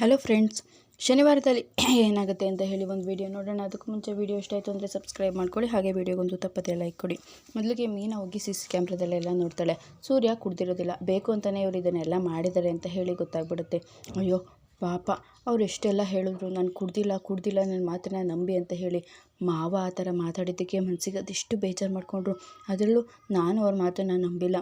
Hello friends ಶನಿವಾರದಲ್ಲಿ ಏನಾಗುತ್ತೆ ಅಂತ ಹೇಳಿ ಒಂದು ವಿಡಿಯೋ ನೋಡೋಣ. ಅದಕ್ಕೂ ಮುಂಚೆ ವಿಡಿಯೋ ಇಷ್ಟ ಆಯಿತು ಅಂದರೆ ಸಬ್ಸ್ಕ್ರೈಬ್ ಮಾಡ್ಕೊಳ್ಳಿ, ಹಾಗೆ ವೀಡಿಯೋಗೊಂದು ತಪ್ಪದೆ ಲೈಕ್ ಕೊಡಿ. ಮೊದಲಿಗೆ ಮೀನಾ ಹೋಗಿ ಸಿ ಸಿ ಕ್ಯಾಮ್ರಾದಲ್ಲೆಲ್ಲ ನೋಡ್ತಾಳೆ. ಸೂರ್ಯ ಕುಡ್ದಿರೋದಿಲ್ಲ, ಬೇಕು ಅಂತಲೇ ಇವ್ರು ಇದನ್ನೆಲ್ಲ ಮಾಡಿದ್ದಾರೆ ಅಂತ ಹೇಳಿ ಗೊತ್ತಾಗ್ಬಿಡುತ್ತೆ. ಅಯ್ಯೋ, ಪಾಪ, ಅವ್ರು ಎಷ್ಟೆಲ್ಲ ಹೇಳಿದ್ರು, ನಾನು ಕುಡ್ದಿಲ್ಲ ಕುಡ್ದಿಲ್ಲ ನನ್ನ ಮಾತನ್ನ ನಂಬಿ ಅಂತ ಹೇಳಿ. ಮಾವ ಆ ಥರ ಮಾತಾಡಿದ್ದಕ್ಕೆ ಮನಸ್ಸಿಗೆ ಅದೆಷ್ಟು ಬೇಜಾರು ಮಾಡಿಕೊಂಡ್ರು. ಅದರಲ್ಲೂ ನಾನು ಅವ್ರ ಮಾತನ್ನು ನಂಬಿಲ್ಲ.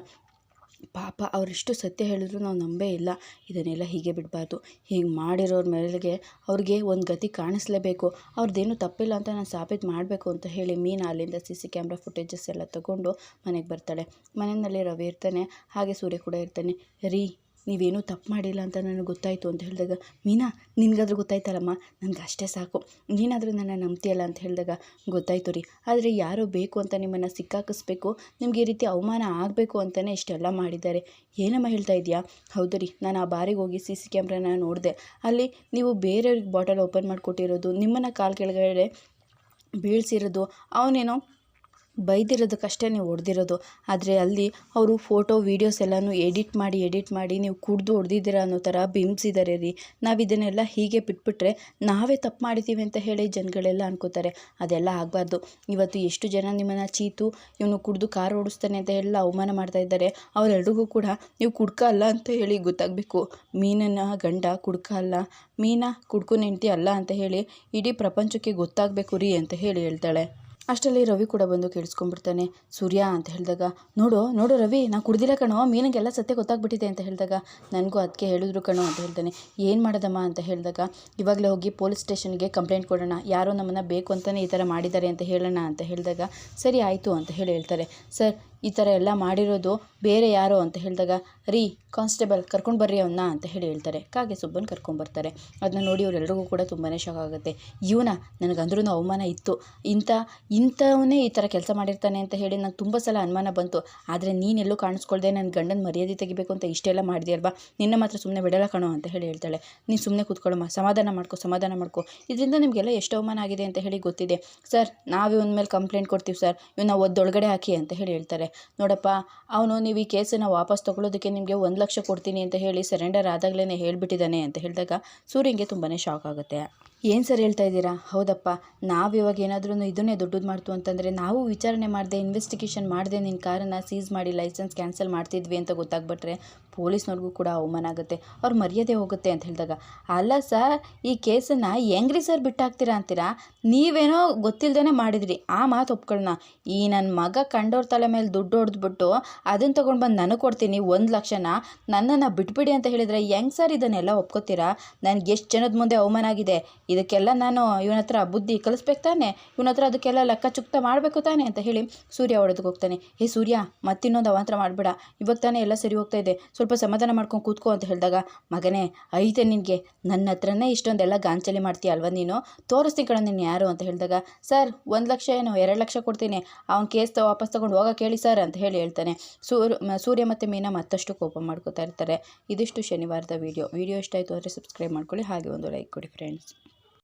ಪಾಪ ಅವರೆಷ್ಟು ಸತ್ಯ ಹೇಳಿದ್ರು ನಾವು ನಂಬೇ ಇಲ್ಲ. ಇದನ್ನೆಲ್ಲ ಹೀಗೆ ಬಿಡಬಾರ್ದು. ಹೀಗೆ ಮಾಡಿರೋರ ಮೇಲೆಗೆ ಅವ್ರಿಗೆ ಒಂದು ಗತಿ ಕಾಣಿಸ್ಲೇಬೇಕು. ಅವ್ರದ್ದೇನು ತಪ್ಪಿಲ್ಲ ಅಂತ ನಾನು ಸಾಬೀತು ಮಾಡಬೇಕು ಅಂತ ಹೇಳಿ ಮೀನಾ ಅಲ್ಲಿಂದ ಸಿ ಸಿ ಕ್ಯಾಮ್ರಾ ಫುಟೇಜಸ್ ಎಲ್ಲ ತಗೊಂಡು ಮನೆಗೆ ಬರ್ತಾಳೆ. ಮನೆಯಲ್ಲಿ ರವಿ ಇರ್ತಾನೆ, ಹಾಗೆ ಸೂರ್ಯ ಕೂಡ ಇರ್ತಾನೆ. ರೀ ನೀವೇನೂ ತಪ್ಪು ಮಾಡಿಲ್ಲ ಅಂತ ನನಗೆ ಗೊತ್ತಾಯಿತು ಅಂತ ಹೇಳಿದಾಗ, ಮೀನಾ, ನಿನಗಾದ್ರೂ ಗೊತ್ತಾಯ್ತಲ್ಲಮ್ಮ? ನನಗೆ ಅಷ್ಟೇ ಸಾಕು. ನೀನಾದರೂ ನನ್ನ ನಂಬ್ತೀಯಲ್ಲ ಅಂತ ಹೇಳಿದಾಗ ಗೊತ್ತಾಯ್ತು ರೀ. ಆದರೆ ಯಾರೋ ಬೇಕು ಅಂತ ನಿಮ್ಮನ್ನು ಸಿಕ್ಕಾಕಿಸ್ಬೇಕು, ನಿಮಗೆ ಈ ರೀತಿ ಅವಮಾನ ಆಗಬೇಕು ಅಂತಲೇ ಇಷ್ಟೆಲ್ಲ ಮಾಡಿದ್ದಾರೆ. ಏನಮ್ಮ ಹೇಳ್ತಾ ಇದೆಯಾ ಹೌದು ರೀ, ನಾನು ಆ ಬಾರಿಗೆ ಹೋಗಿ ಸಿ ಸಿ ಕ್ಯಾಮ್ರಾನ ನೋಡಿದೆ. ಅಲ್ಲಿ ನೀವು ಬೇರೆಯವ್ರಿಗೆ ಬಾಟಲ್ ಓಪನ್ ಮಾಡಿಕೊಟ್ಟಿರೋದು, ನಿಮ್ಮನ್ನು ಕಾಲು ಕೆಳಗಡೆ ಬೀಳ್ಸಿರೋದು, ಅವನೇನೋ ಬೈದಿರೋದಕ್ಕಷ್ಟೇ ನೀವು ಹೊಡೆದಿರೋದು. ಆದರೆ ಅಲ್ಲಿ ಅವರು ಫೋಟೋ, ವೀಡಿಯೋಸ್ ಎಲ್ಲನೂ ಎಡಿಟ್ ಮಾಡಿ ಎಡಿಟ್ ಮಾಡಿ ನೀವು ಕುಡ್ದು ಹೊಡೆದಿದ್ದೀರಾ ಅನ್ನೋ ಥರ ಬಿಂಬಿಸಿದ್ದಾರೆ ರೀ. ನಾವು ಇದನ್ನೆಲ್ಲ ಹೀಗೆ ಬಿಟ್ಬಿಟ್ರೆ ನಾವೇ ತಪ್ಪು ಮಾಡಿದ್ದೀವಿ ಅಂತ ಹೇಳಿ ಜನಗಳೆಲ್ಲ ಅನ್ಕೋತಾರೆ. ಅದೆಲ್ಲ ಆಗಬಾರ್ದು. ಇವತ್ತು ಎಷ್ಟು ಜನ ನಿಮ್ಮನ್ನು ಚೀತು, ಇವನು ಕುಡ್ದು ಕಾರ್ ಓಡಿಸ್ತಾನೆ ಅಂತ ಎಲ್ಲ ಅವಮಾನ ಮಾಡ್ತಾ ಇದ್ದಾರೆ. ಅವರೆಲ್ರಿಗೂ ಕೂಡ ನೀವು ಕುಡ್ಕ ಅಲ್ಲ ಅಂತ ಹೇಳಿ ಗೊತ್ತಾಗಬೇಕು. ಮೀನನ್ನ ಗಂಡ ಕುಡ್ಕ ಅಲ್ಲ, ಮೀನಾ ಕುಡ್ಕು ನೆಂಟಿ ಅಲ್ಲ ಅಂತ ಹೇಳಿ ಇಡೀ ಪ್ರಪಂಚಕ್ಕೆ ಗೊತ್ತಾಗಬೇಕು ರೀ ಅಂತ ಹೇಳಿ ಹೇಳ್ತಾಳೆ. ಅಷ್ಟರಲ್ಲಿ ರವಿ ಕೂಡ ಬಂದು ಕೇಳಿಸ್ಕೊಂಡ್ಬಿಡ್ತಾನೆ, ಸೂರ್ಯ, ಅಂತ ಹೇಳಿದಾಗ, ನೋಡು ನೋಡು ರವಿ, ನಾನು ಕುಡ್ದಿಲ್ಲ ಕಣೋ, ಮೀನಿಗೆಲ್ಲ ಸತ್ಯ ಗೊತ್ತಾಗ್ಬಿಟ್ಟಿದೆ ಅಂತ ಹೇಳಿದಾಗ, ನನಗೂ ಅದಕ್ಕೆ ಹೇಳಿದ್ರು ಕಣೋ, ಅಂತ ಹೇಳ್ತಾನೆ. ಏನು ಮಾಡೋದಮ್ಮ? ಅಂತ ಹೇಳಿದಾಗ, ಇವಾಗಲೇ ಹೋಗಿ ಪೊಲೀಸ್ ಸ್ಟೇಷನ್ಗೆ ಕಂಪ್ಲೇಂಟ್ ಕೊಡೋಣ, ಯಾರೋ ನಮ್ಮನ್ನು ಬೇಕು ಅಂತಲೇ ಈ ಥರ ಮಾಡಿದ್ದಾರೆ ಅಂತ ಹೇಳೋಣ, ಅಂತ ಹೇಳಿದಾಗ, ಸರಿ, ಆಯಿತು, ಅಂತ ಹೇಳಿ ಹೇಳ್ತಾರೆ. ಸರ್ ಈ ಥರ ಎಲ್ಲ ಮಾಡಿರೋದು ಬೇರೆ ಯಾರು ಅಂತ ಹೇಳಿದಾಗ, ರೀ, ಕಾನ್ಸ್ಟೇಬಲ್, ಕರ್ಕೊಂಡು ಬರ್ರಿ ಅವನ್ನ ಅಂತ ಹೇಳಿ ಹೇಳ್ತಾರೆ. ಕಾಗೆ ಸುಬ್ಬನ್ ಕರ್ಕೊಂಬರ್ತಾರೆ ಅದನ್ನ ನೋಡಿ ಅವರೆಲ್ಲರಿಗೂ ಕೂಡ ತುಂಬಾ ಶಾಕ್ ಆಗುತ್ತೆ. ಇವನ ನನಗಂದ್ರೂ ಅವಮಾನ ಇತ್ತು. ಇಂಥ ಇಂಥವನ್ನೇ ಈ ಥರ ಕೆಲಸ ಮಾಡಿರ್ತಾನೆ ಅಂತ ಹೇಳಿ ನಂಗೆ ತುಂಬ ಸಲ ಅನುಮಾನ ಬಂತು. ಆದರೆ ನೀನೆಲ್ಲೂ ಕಾಣಿಸ್ಕೊಳ್ದೆ ನನ್ನ ಗಂಡನ ಮರ್ಯಾದೆ ತೆಗಿಬೇಕು ಅಂತ ಇಷ್ಟೆಲ್ಲ ಮಾಡಿದೆಯಲ್ವಾ? ನಿನ್ನ ಮಾತ್ರ ಸುಮ್ಮನೆ ಬಿಡಲ್ಲ ಕಣೋ ಅಂತ ಹೇಳಿ ಹೇಳ್ತಾಳೆ. ನೀನು ಸುಮ್ಮನೆ ಕೂತ್ಕೊಳ್ಳಮ್ಮ ಸಮಾಧಾನ ಮಾಡ್ಕೊ ಸಮಾಧಾನ ಮಾಡ್ಕೊ. ಇದರಿಂದ ನಿಮಗೆಲ್ಲ ಎಷ್ಟು ಅವಮಾನ ಆಗಿದೆ ಅಂತ ಹೇಳಿ ಗೊತ್ತಿದೆ. ಸರ್, ನಾವು ಇವನ ಮೇಲೆ ಕಂಪ್ಲೇಂಟ್ ಕೊಡ್ತೀವಿ ಸರ್. ಇವನ್ನ ಒದ್ದೊಳಗಡೆ ಹಾಕಿ ಅಂತ ಹೇಳಿ ಹೇಳ್ತಾರೆ. ನೋಡಪ್ಪ, ಅವನು ನೀವು ಈ ಕೇಸನ್ನು ವಾಪಸ್ ತೊಗೊಳೋದಕ್ಕೆ ನಿಮಗೆ ಒಂದು ಲಕ್ಷ ಕೊಡ್ತೀನಿ ಅಂತ ಹೇಳಿ ಸರೆಂಡರ್ ಆದಾಗಲೇ ಹೇಳಿಬಿಟ್ಟಿದ್ದಾನೆ ಅಂತ ಹೇಳಿದಾಗ ಸೂರ್ಯಂಗೆ ತುಂಬಾ ಶಾಕ್ ಆಗುತ್ತೆ. ಏನು ಸರ್ ಹೇಳ್ತಾ ಇದ್ದೀರಾ? ಹೌದಪ್ಪ. ನಾವು ಇವಾಗ ಏನಾದರೂ ಇದನ್ನೇ ದೊಡ್ಡದು ಮಾಡ್ತು ಅಂತಂದರೆ ನಾವು ವಿಚಾರಣೆ ಮಾಡದೆ ಇನ್ವೆಸ್ಟಿಗೇಷನ್ ಮಾಡದೆ ನಿನ್ನ ಕಾರನ್ನು ಸೀಸ್ ಮಾಡಿ ಲೈಸೆನ್ಸ್ ಕ್ಯಾನ್ಸಲ್ ಮಾಡ್ತಿದ್ವಿ ಅಂತ ಗೊತ್ತಾಗ್ಬಿಟ್ರೆ ಪೊಲೀಸ್ನವ್ರಿಗೂ ಕೂಡ ಅವಮಾನ ಆಗುತ್ತೆ. ಅವ್ರ ಮರ್ಯಾದೆ ಹೋಗುತ್ತೆ ಅಂತ ಹೇಳಿದಾಗ. ಅಲ್ಲ ಸರ್, ಈ ಕೇಸನ್ನು ಹೆಂಗ್ರಿ ಸರ್ ಬಿಟ್ಟಾಕ್ತೀರಾ ಅಂತೀರಾ? ನೀವೇನೋ ಗೊತ್ತಿಲ್ಲದೇ ಮಾಡಿದ್ರಿ ಆ ಮಾತು ಒಪ್ಕೊಳ್ಳೋಣ ಈ ನನ್ನ ಮಗ ಕಂಡವ್ರ ತಲೆ ಮೇಲೆ ದುಡ್ಡು ಹೊಡೆದ್ಬಿಟ್ಟು ಅದನ್ನು ತೊಗೊಂಡು ಬಂದು ನನಗೆ ಕೊಡ್ತೀನಿ ಒಂದು ಲಕ್ಷನ, ನನ್ನನ್ನು ಬಿಟ್ಬಿಡಿ ಅಂತ ಹೇಳಿದರೆ ಹೆಂಗೆ ಸರ್ ಇದನ್ನೆಲ್ಲ ಒಪ್ಕೋತೀರಾ? ನನಗೆ ಎಷ್ಟು ಜನದ ಮುಂದೆ ಅವಮಾನ ಆಗಿದೆ? ಇದಕ್ಕೆಲ್ಲ ನಾನು ಇವನ ಹತ್ರ ಬುದ್ಧಿ ಕಲಿಸ್ಬೇಕು ತಾನೆ. ಇವನ ಹತ್ರ ಅದಕ್ಕೆಲ್ಲ ಲೆಕ್ಕ ಚುಕ್ತ ಮಾಡಬೇಕು ತಾನೆ ಅಂತ ಹೇಳಿ ಸೂರ್ಯ ಹೊಡೆದಕ್ಕೆ ಹೋಗ್ತಾನೆ. ಹೇ ಸೂರ್ಯ, ಮತ್ತಿನ್ನೊಂದು ಅವಾಂತರ ಮಾಡಬೇಡ. ಇವಾಗ ತಾನೇ ಎಲ್ಲ ಸರಿ ಹೋಗ್ತಾ ಇದೆ. ಸ್ವಲ್ಪ ಸಮಾಧಾನ ಮಾಡ್ಕೊಂಡು ಕೂತ್ಕೋ ಅಂತ ಹೇಳಿದಾಗ, ಮಗನೇ, ಐತೆ ನಿನಗೆ. ನನ್ನ ಹತ್ರನೇ ಇಷ್ಟೊಂದೆಲ್ಲ ಗಾಂಚಲಿ ಮಾಡ್ತೀಯ ಅಲ್ವಾ ನೀನು? ತೋರಿಸ್ತೀನಿ ಕಣ ನೀನು ಯಾರು? ಅಂತ ಹೇಳಿದಾಗ, ಸರ್, ಒಂದು ಲಕ್ಷ ಏನು, ಎರಡು ಲಕ್ಷ ಕೊಡ್ತೀನಿ. ಅವ್ನ ಕೇಸ್ ವಾಪಸ್ ತೊಗೊಂಡು ಹೋಗೋಕೆ ಹೇಳಿ ಸರ್ ಅಂತ ಹೇಳಿ ಹೇಳ್ತಾನೆ. ಸೂರ್ ಸೂರ್ಯ ಮತ್ತು ಮೀನಾ ಮತ್ತಷ್ಟು ಕೋಪ ಮಾಡ್ಕೋತಾ ಇರ್ತಾರೆ. ಇದಿಷ್ಟು ಶನಿವಾರದ ವೀಡಿಯೋ. ವೀಡಿಯೋ ಇಷ್ಟ ಆಯಿತು ಅಂದರೆ ಸಬ್ಸ್ಕ್ರೈಬ್ ಮಾಡ್ಕೊಳ್ಳಿ. ಹಾಗೆ ಒಂದು ಲೈಕ್ ಕೊಡಿ ಫ್ರೆಂಡ್ಸ್.